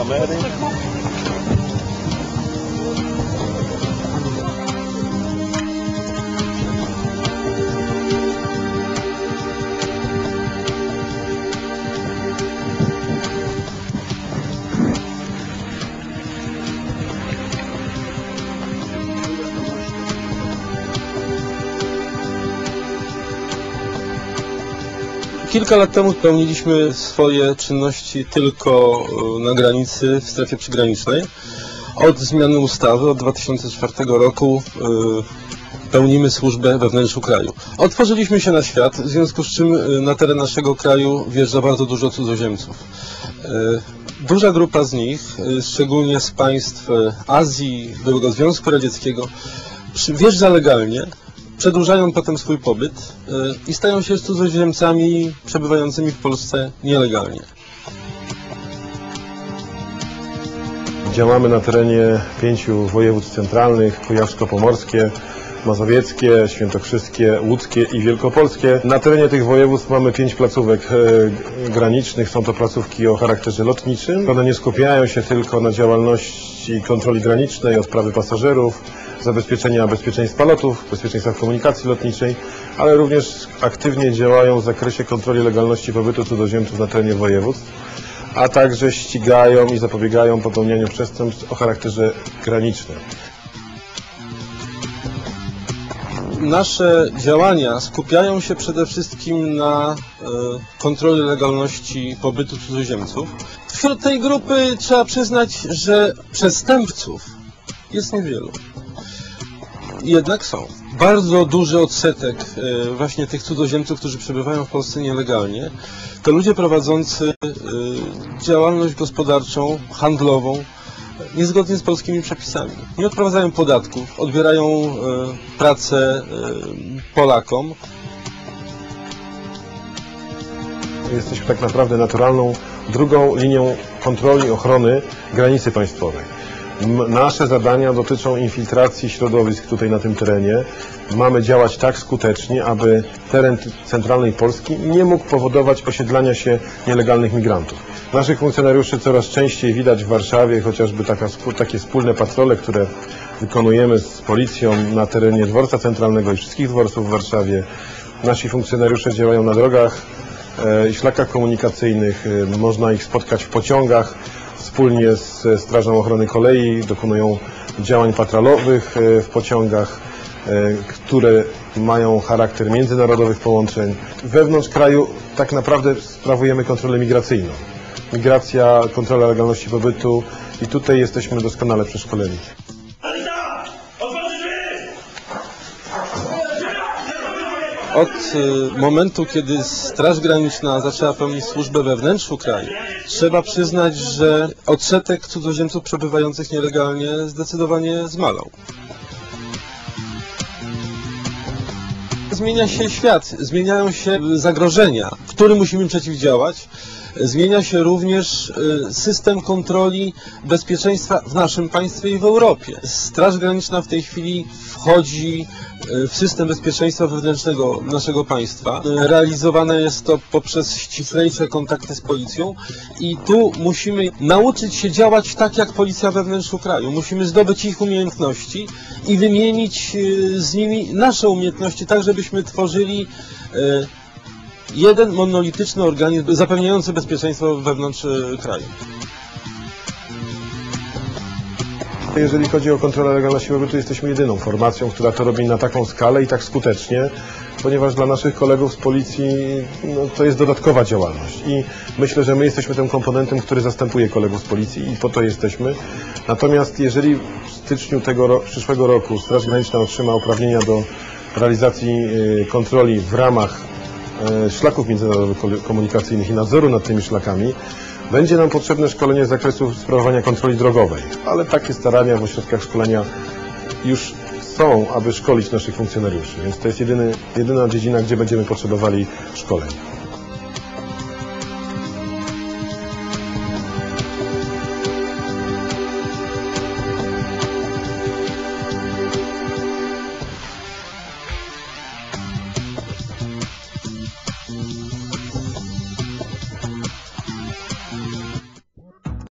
câmera, hein? Kilka lat temu pełniliśmy swoje czynności tylko e, na granicy, w strefie przygranicznej. Od zmiany ustawy od 2004 roku e, pełnimy służbę we wnętrzu kraju. Otworzyliśmy się na świat, w związku z czym e, na teren naszego kraju wjeżdża bardzo dużo cudzoziemców. Duża grupa z nich, szczególnie z państw Azji, byłego Związku Radzieckiego, wjeżdża legalnie, przedłużają potem swój pobyt y, i stają się cudzoziemcami przebywającymi w Polsce nielegalnie. Działamy na terenie pięciu województw centralnych, kujawsko-pomorskie, mazowieckie, świętokrzyskie, łódzkie i wielkopolskie. Na terenie tych województw mamy pięć placówek e, granicznych, są to placówki o charakterze lotniczym. One nie skupiają się tylko na działalności kontroli granicznej, odprawy pasażerów, zabezpieczenia bezpieczeństwa lotów, bezpieczeństwa komunikacji lotniczej, ale również aktywnie działają w zakresie kontroli legalności pobytu cudzoziemców na terenie województw a także ścigają i zapobiegają popełnianiu przestępstw o charakterze granicznym. Nasze działania skupiają się przede wszystkim na y, kontroli legalności pobytu cudzoziemców. Wśród tej grupy trzeba przyznać, że przestępców jest niewielu. Jednak są. Bardzo duży odsetek e, właśnie tych cudzoziemców, którzy przebywają w Polsce nielegalnie, to ludzie prowadzący e, działalność gospodarczą, handlową, e, niezgodnie z polskimi przepisami. Nie odprowadzają podatków, odbierają e, pracę e, Polakom, Jesteśmy tak naprawdę naturalną drugą linią kontroli ochrony granicy państwowej. Nasze zadania dotyczą infiltracji środowisk tutaj na tym terenie. Mamy działać tak skutecznie, aby teren centralnej Polski nie mógł powodować osiedlania się nielegalnych migrantów. Naszych funkcjonariuszy coraz częściej widać w Warszawie, chociażby taka, takie wspólne patrole, które wykonujemy z policją na terenie dworca centralnego i wszystkich dworców w Warszawie. Nasi funkcjonariusze działają na drogach e, i szlakach komunikacyjnych. E, Można ich spotkać w pociągach. Wspólnie z Strażą Ochrony Kolei dokonują działań patrolowych e, w pociągach, e, które mają charakter międzynarodowych połączeń. Wewnątrz kraju tak naprawdę sprawujemy kontrolę migracyjną. Migracja, kontrola legalności pobytu i tutaj jesteśmy doskonale przeszkoleni. Od y, momentu, kiedy Straż Graniczna zaczęła pełnić służbę we wnętrzu kraju, trzeba przyznać, że odsetek cudzoziemców przebywających nielegalnie zdecydowanie zmalał. Zmienia się świat, zmieniają się zagrożenia, którym musimy przeciwdziałać. Zmienia się również y, system kontroli bezpieczeństwa w naszym państwie i w Europie. Straż Graniczna w tej chwili wchodzi y, w system bezpieczeństwa wewnętrznego naszego państwa. Y, Realizowane jest to poprzez ściślejsze kontakty z policją i tu musimy nauczyć się działać tak jak policja we wnętrzu kraju. Musimy zdobyć ich umiejętności i wymienić z nimi nasze umiejętności, tak żebyśmy tworzyli jeden monolityczny organizm zapewniający bezpieczeństwo wewnątrz y, kraju. Jeżeli chodzi o kontrolę legalności pobytu, jesteśmy jedyną formacją, która to robi na taką skalę i tak skutecznie, ponieważ dla naszych kolegów z policji no, to jest dodatkowa działalność. I myślę, że my jesteśmy tym komponentem, który zastępuje kolegów z policji i po to jesteśmy. Natomiast jeżeli w styczniu tego ro- przyszłego roku Straż Graniczna otrzyma uprawnienia do realizacji y, kontroli w ramach e, szlaków międzynarodowych komunikacyjnych i nadzoru nad tymi szlakami, będzie nam potrzebne szkolenie z zakresu sprawowania kontroli drogowej, ale takie starania w ośrodkach szkolenia już są, aby szkolić naszych funkcjonariuszy, więc to jest jedyny, jedyna dziedzina, gdzie będziemy potrzebowali szkoleń.